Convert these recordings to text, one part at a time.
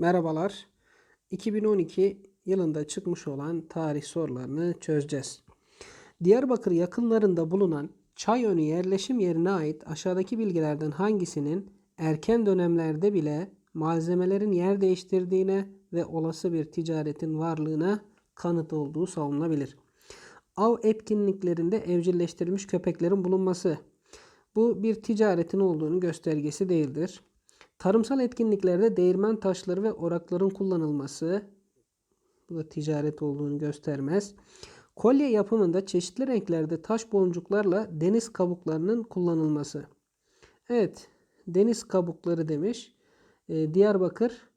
Merhabalar. 2012 yılında çıkmış olan tarih sorularını çözeceğiz. Diyarbakır yakınlarında bulunan Çayönü yerleşim yerine ait aşağıdaki bilgilerden hangisinin erken dönemlerde bile malzemelerin yer değiştirdiğine ve olası bir ticaretin varlığına kanıt olduğu savunulabilir. Av etkinliklerinde evcilleştirilmiş köpeklerin bulunması. Bu bir ticaretin olduğunu göstergesi değildir. Tarımsal etkinliklerde değirmen taşları ve orakların kullanılması bu da ticaret olduğunu göstermez. Kolye yapımında çeşitli renklerde taş boncuklarla deniz kabuklarının kullanılması. Evet, deniz kabukları demiş. Ee, Diyarbakır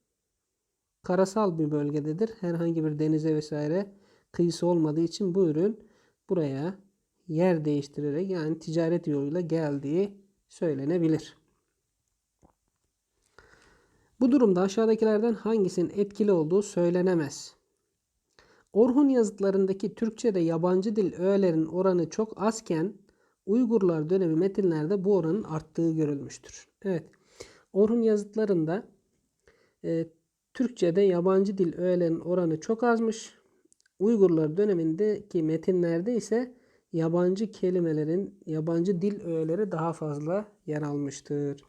karasal bir bölgededir. Herhangi bir denize vesaire kıyısı olmadığı için bu ürün buraya yer değiştirerek yani ticaret yoluyla geldiği söylenebilir. Bu durumda aşağıdakilerden hangisinin etkili olduğu söylenemez. Orhun yazıtlarındaki Türkçe'de yabancı dil öğelerin oranı çok azken Uygurlar dönemi metinlerde bu oranın arttığı görülmüştür. Evet. Orhun yazıtlarında e, Türkçe'de yabancı dil öğelerin oranı çok azmış. Uygurlar dönemindeki metinlerde ise yabancı kelimelerin, yabancı dil öğeleri daha fazla yer almıştır.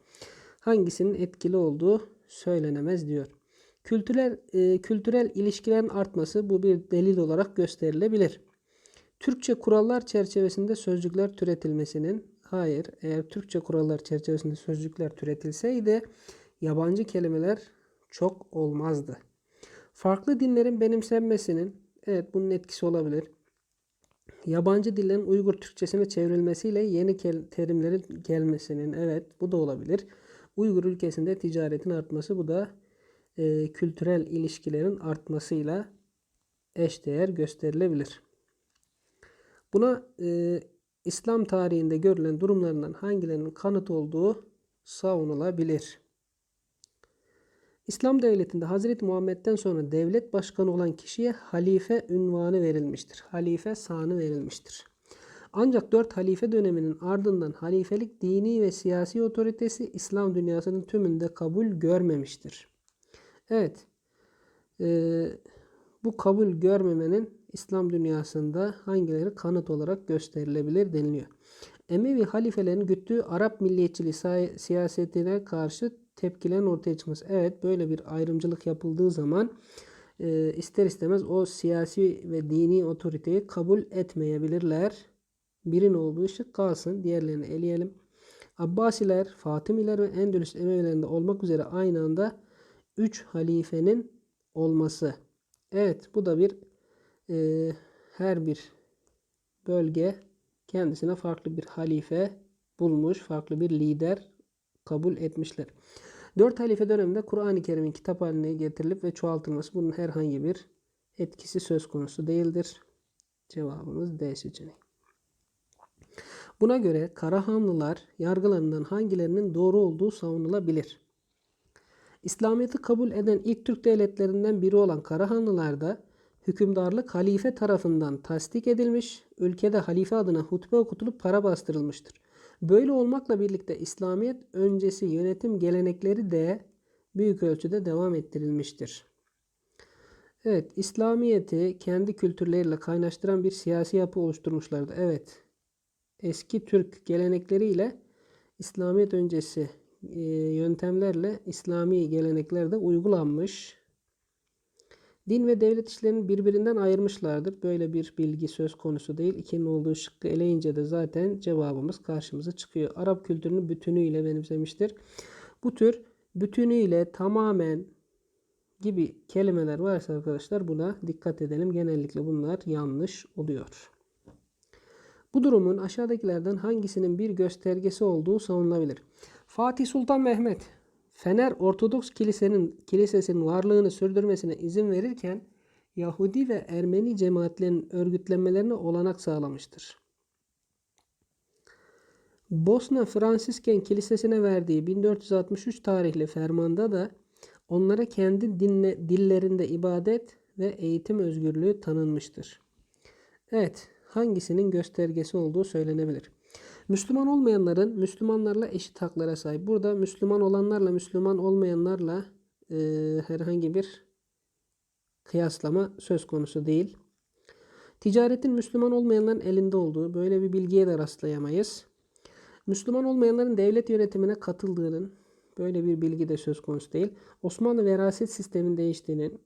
Hangisinin etkili olduğu söylenemez diyor. Kültürel, e, kültürel ilişkilerin artması bu bir delil olarak gösterilebilir. Türkçe kurallar çerçevesinde sözcükler türetilmesinin hayır eğer Türkçe kurallar çerçevesinde sözcükler türetilseydi yabancı kelimeler çok olmazdı. Farklı dinlerin benimsenmesinin evet bunun etkisi olabilir. Yabancı dillerin Uygur Türkçesine çevrilmesiyle yeni terimlerin gelmesinin evet bu da olabilir. Uygur ülkesinde ticaretin artması bu da e, kültürel ilişkilerin artmasıyla eşdeğer gösterilebilir. Buna e, İslam tarihinde görülen durumlarından hangilerinin kanıt olduğu savunulabilir. İslam devletinde Hazreti Muhammed'den sonra devlet başkanı olan kişiye halife ünvanı verilmiştir. Halife sanı verilmiştir. Ancak dört halife döneminin ardından halifelik dini ve siyasi otoritesi İslam dünyasının tümünde kabul görmemiştir. Evet, e, bu kabul görmemenin İslam dünyasında hangileri kanıt olarak gösterilebilir deniliyor. Emevi halifelerin güttüğü Arap milliyetçiliği siyasetine karşı tepkilerin ortaya çıkması. Evet böyle bir ayrımcılık yapıldığı zaman e, ister istemez o siyasi ve dini otoriteyi kabul etmeyebilirler. Birin olduğu şık kalsın. Diğerlerini eleyelim. Abbasiler, Fatimiler ve Endülüs Emevilerinde olmak üzere aynı anda 3 halifenin olması. Evet bu da bir e, her bir bölge kendisine farklı bir halife bulmuş, farklı bir lider kabul etmişler. Dört halife döneminde Kur'an-ı Kerim'in kitap haline getirilip ve çoğaltılması bunun herhangi bir etkisi söz konusu değildir. Cevabımız D seçeneği. Buna göre Karahanlılar yargılarından hangilerinin doğru olduğu savunulabilir. İslamiyet'i kabul eden ilk Türk devletlerinden biri olan Karahanlılarda hükümdarlık halife tarafından tasdik edilmiş, ülkede halife adına hutbe okutulup para bastırılmıştır. Böyle olmakla birlikte İslamiyet öncesi yönetim gelenekleri de büyük ölçüde devam ettirilmiştir. Evet, İslamiyet'i kendi kültürleriyle kaynaştıran bir siyasi yapı oluşturmuşlardı. Evet, eski Türk gelenekleriyle İslamiyet öncesi e, yöntemlerle İslami gelenekler de uygulanmış. Din ve devlet işlerini birbirinden ayırmışlardır. Böyle bir bilgi söz konusu değil. İkinin olduğu şıkkı eleyince de zaten cevabımız karşımıza çıkıyor. Arap kültürünü bütünüyle benimsemiştir. Bu tür bütünüyle tamamen gibi kelimeler varsa arkadaşlar buna dikkat edelim. Genellikle bunlar yanlış oluyor. Bu durumun aşağıdakilerden hangisinin bir göstergesi olduğu savunulabilir. Fatih Sultan Mehmet Fener Ortodoks Kilisenin kilisesinin varlığını sürdürmesine izin verirken Yahudi ve Ermeni cemaatlerinin örgütlenmelerine olanak sağlamıştır. Bosna Fransisken Kilisesi'ne verdiği 1463 tarihli fermanda da onlara kendi dinle, dillerinde ibadet ve eğitim özgürlüğü tanınmıştır. Evet, hangisinin göstergesi olduğu söylenebilir. Müslüman olmayanların Müslümanlarla eşit haklara sahip. Burada Müslüman olanlarla Müslüman olmayanlarla e, herhangi bir kıyaslama söz konusu değil. Ticaretin Müslüman olmayanların elinde olduğu böyle bir bilgiye de rastlayamayız. Müslüman olmayanların devlet yönetimine katıldığının böyle bir bilgi de söz konusu değil. Osmanlı veraset sistemin değiştiğinin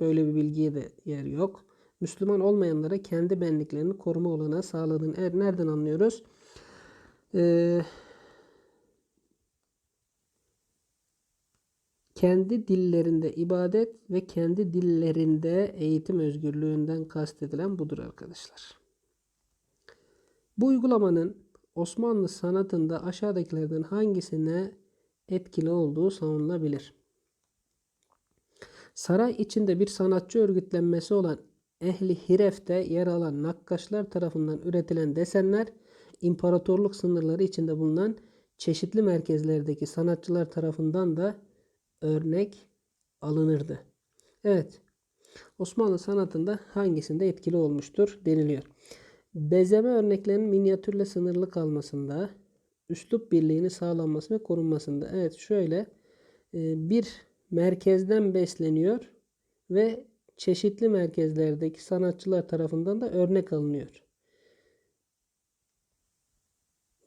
böyle bir bilgiye de yer yok. Müslüman olmayanlara kendi benliklerini koruma olanağı sağladığını er- nereden anlıyoruz? Ee, kendi dillerinde ibadet ve kendi dillerinde eğitim özgürlüğünden kastedilen budur arkadaşlar. Bu uygulamanın Osmanlı sanatında aşağıdakilerden hangisine etkili olduğu savunulabilir. Saray içinde bir sanatçı örgütlenmesi olan Ehli Hiref'te yer alan nakkaşlar tarafından üretilen desenler imparatorluk sınırları içinde bulunan çeşitli merkezlerdeki sanatçılar tarafından da örnek alınırdı. Evet. Osmanlı sanatında hangisinde etkili olmuştur deniliyor. Bezeme örneklerinin minyatürle sınırlı kalmasında, üslup birliğini sağlanması ve korunmasında. Evet şöyle e, bir merkezden besleniyor ve çeşitli merkezlerdeki sanatçılar tarafından da örnek alınıyor.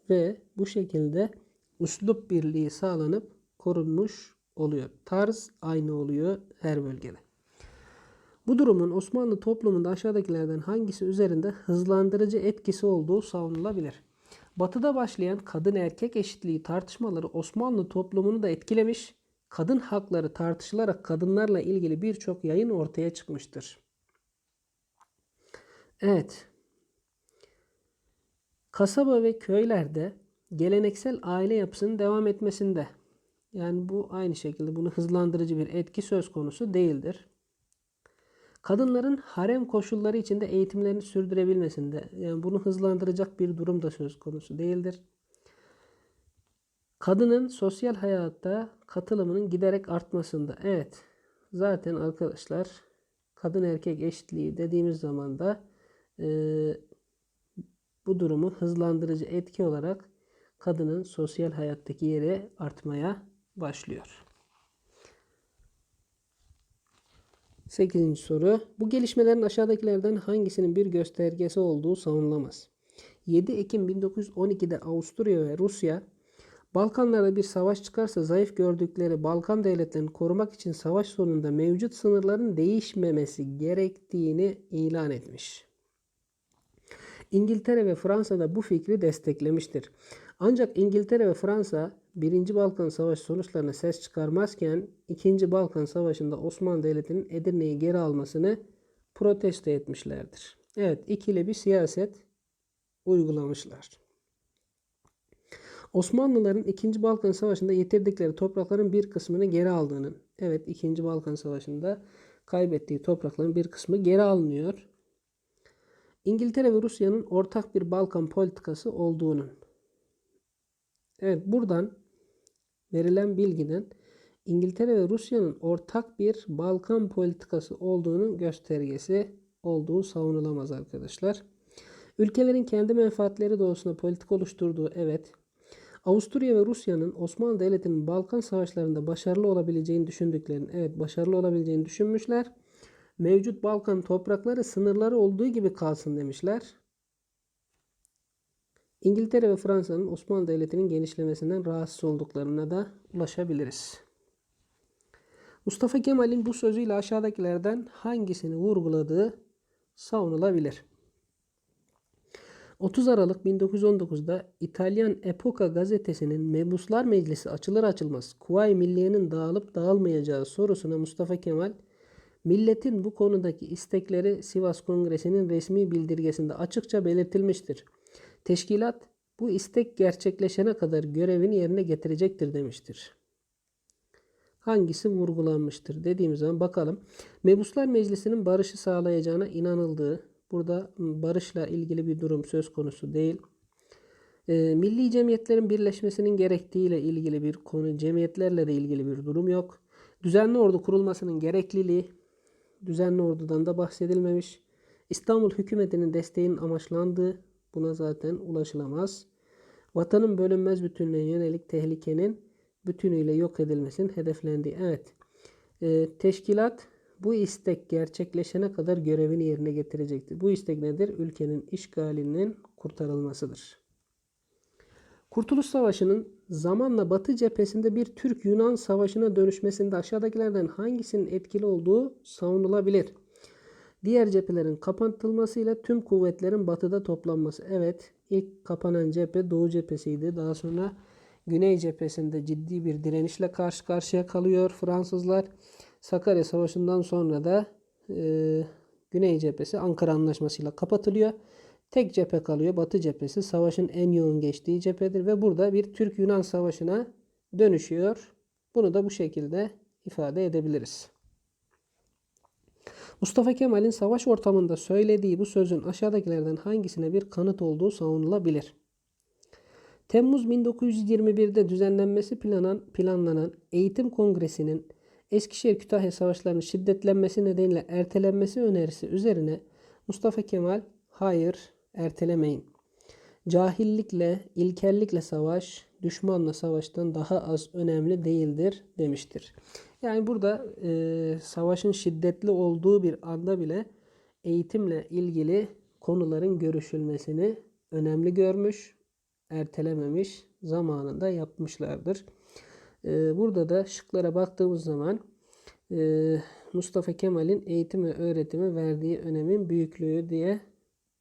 Ve bu şekilde üslup birliği sağlanıp korunmuş oluyor. Tarz aynı oluyor her bölgede. Bu durumun Osmanlı toplumunda aşağıdakilerden hangisi üzerinde hızlandırıcı etkisi olduğu savunulabilir. Batıda başlayan kadın erkek eşitliği tartışmaları Osmanlı toplumunu da etkilemiş, kadın hakları tartışılarak kadınlarla ilgili birçok yayın ortaya çıkmıştır. Evet. Kasaba ve köylerde geleneksel aile yapısının devam etmesinde yani bu aynı şekilde bunu hızlandırıcı bir etki söz konusu değildir. Kadınların harem koşulları içinde eğitimlerini sürdürebilmesinde yani bunu hızlandıracak bir durum da söz konusu değildir. Kadının sosyal hayatta katılımının giderek artmasında. Evet zaten arkadaşlar kadın erkek eşitliği dediğimiz zaman da e, bu durumu hızlandırıcı etki olarak kadının sosyal hayattaki yeri artmaya başlıyor. 8. soru. Bu gelişmelerin aşağıdakilerden hangisinin bir göstergesi olduğu savunulamaz. 7 Ekim 1912'de Avusturya ve Rusya Balkanlarda bir savaş çıkarsa zayıf gördükleri Balkan devletlerini korumak için savaş sonunda mevcut sınırların değişmemesi gerektiğini ilan etmiş. İngiltere ve Fransa da bu fikri desteklemiştir. Ancak İngiltere ve Fransa 1. Balkan Savaşı sonuçlarına ses çıkarmazken 2. Balkan Savaşı'nda Osmanlı Devleti'nin Edirne'yi geri almasını protesto etmişlerdir. Evet ikili bir siyaset uygulamışlar. Osmanlıların 2. Balkan Savaşı'nda yitirdikleri toprakların bir kısmını geri aldığının, evet 2. Balkan Savaşı'nda kaybettiği toprakların bir kısmı geri alınıyor. İngiltere ve Rusya'nın ortak bir Balkan politikası olduğunun. Evet buradan verilen bilgiden İngiltere ve Rusya'nın ortak bir Balkan politikası olduğunun göstergesi olduğu savunulamaz arkadaşlar. Ülkelerin kendi menfaatleri doğrusunda politik oluşturduğu evet. Avusturya ve Rusya'nın Osmanlı Devleti'nin Balkan savaşlarında başarılı olabileceğini düşündüklerini, evet başarılı olabileceğini düşünmüşler. Mevcut Balkan toprakları sınırları olduğu gibi kalsın demişler. İngiltere ve Fransa'nın Osmanlı Devleti'nin genişlemesinden rahatsız olduklarına da ulaşabiliriz. Mustafa Kemal'in bu sözüyle aşağıdakilerden hangisini vurguladığı savunulabilir. 30 Aralık 1919'da İtalyan Epoka gazetesinin Mebuslar Meclisi açılır açılmaz Kuvayi Milliye'nin dağılıp dağılmayacağı sorusuna Mustafa Kemal milletin bu konudaki istekleri Sivas Kongresi'nin resmi bildirgesinde açıkça belirtilmiştir. Teşkilat bu istek gerçekleşene kadar görevini yerine getirecektir demiştir. Hangisi vurgulanmıştır dediğimiz zaman bakalım. Mebuslar Meclisi'nin barışı sağlayacağına inanıldığı, burada barışla ilgili bir durum söz konusu değil. E, milli cemiyetlerin birleşmesinin gerektiğiyle ilgili bir konu, cemiyetlerle de ilgili bir durum yok. Düzenli ordu kurulmasının gerekliliği, düzenli ordudan da bahsedilmemiş. İstanbul hükümetinin desteğinin amaçlandığı, Buna zaten ulaşılamaz. Vatanın bölünmez bütünlüğe yönelik tehlikenin bütünüyle yok edilmesinin hedeflendiği. Evet. Ee, teşkilat bu istek gerçekleşene kadar görevini yerine getirecektir. Bu istek nedir? Ülkenin işgalinin kurtarılmasıdır. Kurtuluş Savaşı'nın zamanla Batı cephesinde bir Türk-Yunan savaşına dönüşmesinde aşağıdakilerden hangisinin etkili olduğu savunulabilir? Diğer cephelerin kapatılmasıyla tüm kuvvetlerin batıda toplanması. Evet, ilk kapanan cephe Doğu cephesiydi. Daha sonra Güney cephesinde ciddi bir direnişle karşı karşıya kalıyor Fransızlar. Sakarya Savaşı'ndan sonra da e, Güney cephesi Ankara Anlaşması'yla kapatılıyor. Tek cephe kalıyor. Batı cephesi savaşın en yoğun geçtiği cephedir ve burada bir Türk-Yunan savaşına dönüşüyor. Bunu da bu şekilde ifade edebiliriz. Mustafa Kemal'in savaş ortamında söylediği bu sözün aşağıdakilerden hangisine bir kanıt olduğu savunulabilir? Temmuz 1921'de düzenlenmesi planan, planlanan Eğitim Kongresi'nin Eskişehir-Kütahya savaşlarının şiddetlenmesi nedeniyle ertelenmesi önerisi üzerine Mustafa Kemal hayır ertelemeyin. Cahillikle, ilkellikle savaş, düşmanla savaştan daha az önemli değildir demiştir. Yani burada e, savaşın şiddetli olduğu bir anda bile eğitimle ilgili konuların görüşülmesini önemli görmüş, ertelememiş, zamanında yapmışlardır. E, burada da şıklara baktığımız zaman e, Mustafa Kemal'in eğitim ve öğretime verdiği önemin büyüklüğü diye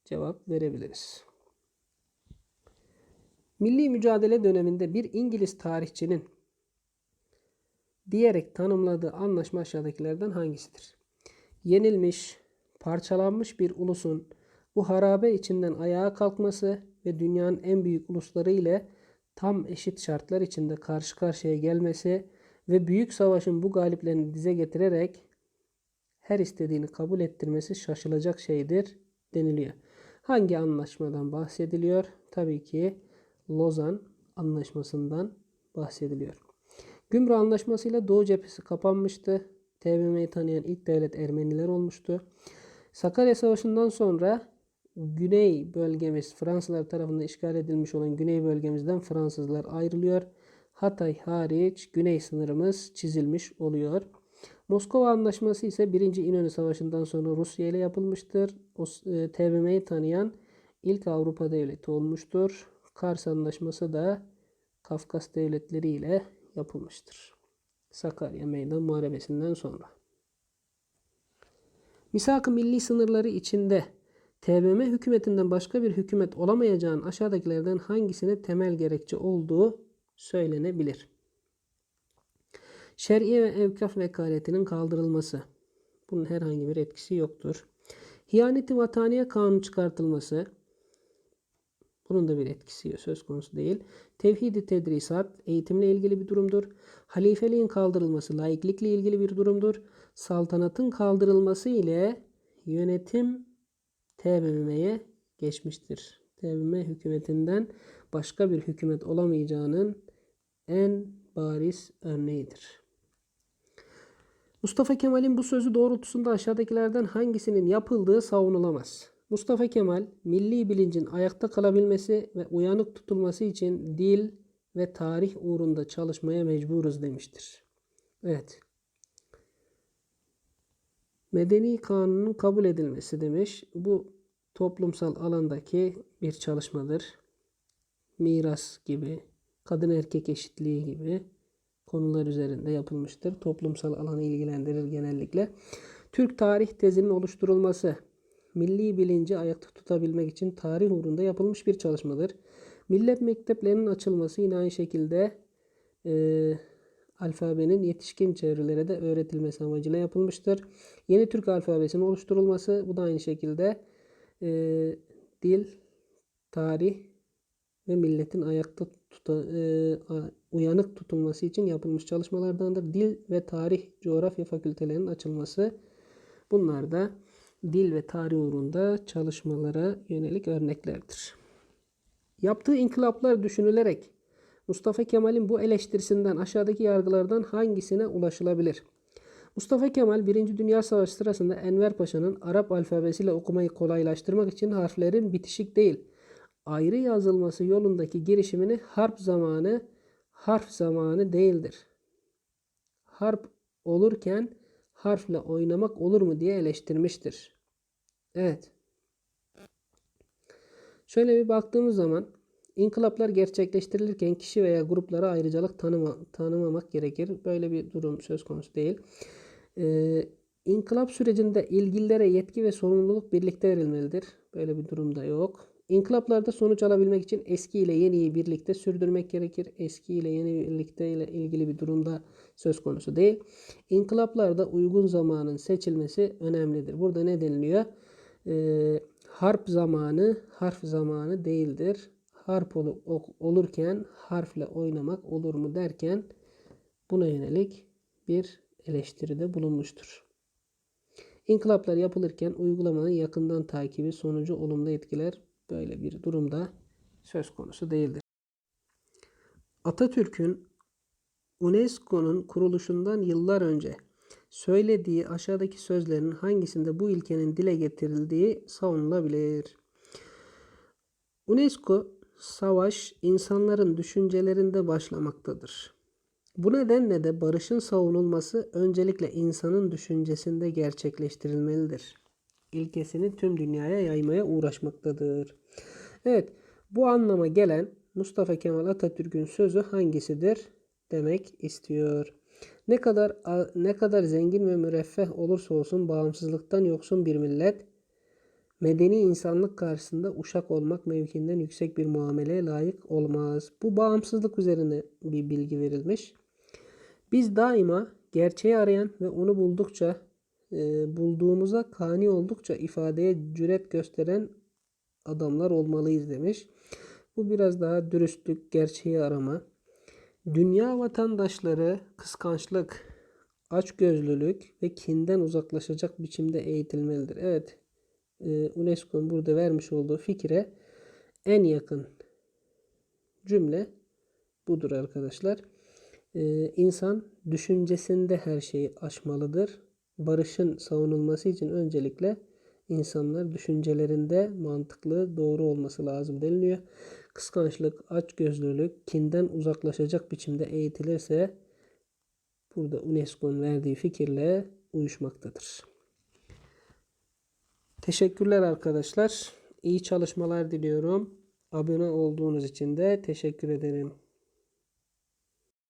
cevap verebiliriz. Milli mücadele döneminde bir İngiliz tarihçinin diyerek tanımladığı anlaşma aşağıdakilerden hangisidir? Yenilmiş, parçalanmış bir ulusun bu harabe içinden ayağa kalkması ve dünyanın en büyük ulusları ile tam eşit şartlar içinde karşı karşıya gelmesi ve büyük savaşın bu galiplerini dize getirerek her istediğini kabul ettirmesi şaşılacak şeydir deniliyor. Hangi anlaşmadan bahsediliyor? Tabii ki Lozan Anlaşması'ndan bahsediliyor. Gümrük Anlaşması'yla Doğu cephesi kapanmıştı. TBMM'yi tanıyan ilk devlet Ermeniler olmuştu. Sakarya Savaşı'ndan sonra Güney bölgemiz Fransızlar tarafından işgal edilmiş olan Güney bölgemizden Fransızlar ayrılıyor. Hatay hariç Güney sınırımız çizilmiş oluyor. Moskova Anlaşması ise 1. İnönü Savaşı'ndan sonra Rusya ile yapılmıştır. O, e, tanıyan ilk Avrupa devleti olmuştur. Kars Anlaşması da Kafkas devletleri ile yapılmıştır. Sakarya Meydan Muharebesi'nden sonra. Misak-ı milli sınırları içinde TBMM hükümetinden başka bir hükümet olamayacağın aşağıdakilerden hangisine temel gerekçe olduğu söylenebilir. Şer'iye ve evkaf vekaletinin kaldırılması. Bunun herhangi bir etkisi yoktur. Hiyaneti vataniye kanunu çıkartılması. Bunun da bir etkisi söz konusu değil. Tevhidi tedrisat eğitimle ilgili bir durumdur. Halifeliğin kaldırılması laiklikle ilgili bir durumdur. Saltanatın kaldırılması ile yönetim TBMM'ye geçmiştir. TBMM hükümetinden başka bir hükümet olamayacağının en bariz örneğidir. Mustafa Kemal'in bu sözü doğrultusunda aşağıdakilerden hangisinin yapıldığı savunulamaz. Mustafa Kemal, milli bilincin ayakta kalabilmesi ve uyanık tutulması için dil ve tarih uğrunda çalışmaya mecburuz demiştir. Evet. Medeni kanunun kabul edilmesi demiş. Bu toplumsal alandaki bir çalışmadır. Miras gibi, kadın erkek eşitliği gibi konular üzerinde yapılmıştır. Toplumsal alanı ilgilendirir genellikle. Türk tarih tezinin oluşturulması milli bilinci ayakta tutabilmek için tarih uğrunda yapılmış bir çalışmadır. Millet mekteplerinin açılması yine aynı şekilde e, alfabenin yetişkin çevrelere de öğretilmesi amacıyla yapılmıştır. Yeni Türk alfabesinin oluşturulması bu da aynı şekilde e, dil, tarih ve milletin ayakta tuta, e, uyanık tutulması için yapılmış çalışmalardandır. Dil ve tarih coğrafya fakültelerinin açılması bunlar da dil ve tarih uğrunda çalışmalara yönelik örneklerdir. Yaptığı inkılaplar düşünülerek Mustafa Kemal'in bu eleştirisinden aşağıdaki yargılardan hangisine ulaşılabilir? Mustafa Kemal 1. Dünya Savaşı sırasında Enver Paşa'nın Arap alfabesiyle okumayı kolaylaştırmak için harflerin bitişik değil, ayrı yazılması yolundaki girişimini harp zamanı harf zamanı değildir. Harp olurken harfle oynamak olur mu diye eleştirmiştir. Evet. Şöyle bir baktığımız zaman inkılaplar gerçekleştirilirken kişi veya gruplara ayrıcalık tanıma, tanımamak gerekir. Böyle bir durum söz konusu değil. Ee, inkılap sürecinde ilgililere yetki ve sorumluluk birlikte verilmelidir. Böyle bir durumda yok. İnkılaplarda sonuç alabilmek için eski ile yeniyi birlikte sürdürmek gerekir. Eski ile yeni birlikte ile ilgili bir durumda söz konusu değil. İnkılaplarda uygun zamanın seçilmesi önemlidir. Burada ne deniliyor? Ee, harp zamanı harf zamanı değildir. Harp ol- ok- olurken harfle oynamak olur mu derken buna yönelik bir eleştiride bulunmuştur. İnkılaplar yapılırken uygulamanın yakından takibi sonucu olumlu etkiler böyle bir durumda söz konusu değildir. Atatürk'ün UNESCO'nun kuruluşundan yıllar önce söylediği aşağıdaki sözlerin hangisinde bu ilkenin dile getirildiği savunulabilir. UNESCO savaş insanların düşüncelerinde başlamaktadır. Bu nedenle de barışın savunulması öncelikle insanın düşüncesinde gerçekleştirilmelidir. İlkesini tüm dünyaya yaymaya uğraşmaktadır. Evet, bu anlama gelen Mustafa Kemal Atatürk'ün sözü hangisidir demek istiyor. Ne kadar ne kadar zengin ve müreffeh olursa olsun bağımsızlıktan yoksun bir millet medeni insanlık karşısında uşak olmak mevkiinden yüksek bir muameleye layık olmaz. Bu bağımsızlık üzerine bir bilgi verilmiş. Biz daima gerçeği arayan ve onu buldukça e, bulduğumuza kani oldukça ifadeye cüret gösteren adamlar olmalıyız demiş. Bu biraz daha dürüstlük, gerçeği arama. Dünya vatandaşları kıskançlık, açgözlülük ve kinden uzaklaşacak biçimde eğitilmelidir. Evet, UNESCO'nun burada vermiş olduğu fikre en yakın cümle budur arkadaşlar. Ee, insan düşüncesinde her şeyi aşmalıdır. Barışın savunulması için öncelikle insanlar düşüncelerinde mantıklı, doğru olması lazım deniliyor. Kıskançlık, açgözlülük, kinden uzaklaşacak biçimde eğitilirse burada UNESCO'nun verdiği fikirle uyuşmaktadır. Teşekkürler arkadaşlar. İyi çalışmalar diliyorum. Abone olduğunuz için de teşekkür ederim.